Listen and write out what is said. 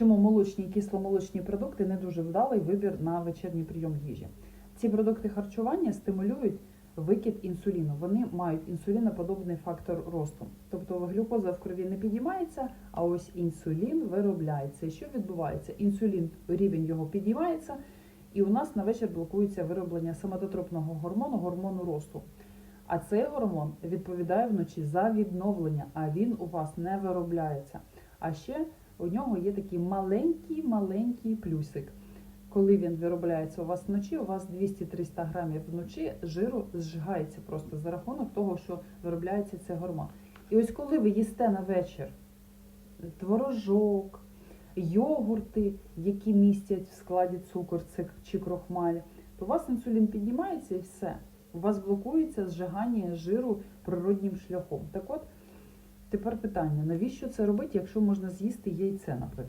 Чому молочні і кисломолочні продукти не дуже вдалий вибір на вечірній прийом їжі? Ці продукти харчування стимулюють викид інсуліну. Вони мають інсуліноподобний фактор росту. Тобто глюкоза в крові не підіймається, а ось інсулін виробляється. І що відбувається? Інсулін, рівень його підіймається, і у нас на вечір блокується вироблення соматотропного гормону, гормону росту. А цей гормон відповідає вночі за відновлення, а він у вас не виробляється. А ще у нього є такий маленький маленький плюсик. Коли він виробляється у вас вночі, у вас 200-300 грамів вночі жиру зжигається просто за рахунок того, що виробляється цей гормон. І ось коли ви їсте на вечір творожок, йогурти, які містять в складі цукор чи крохмаль, то у вас інсулін піднімається і все. У вас блокується зжигання жиру природнім шляхом. Так от, тепер питання: навіщо це робити, якщо можна з'їсти яйце, наприклад?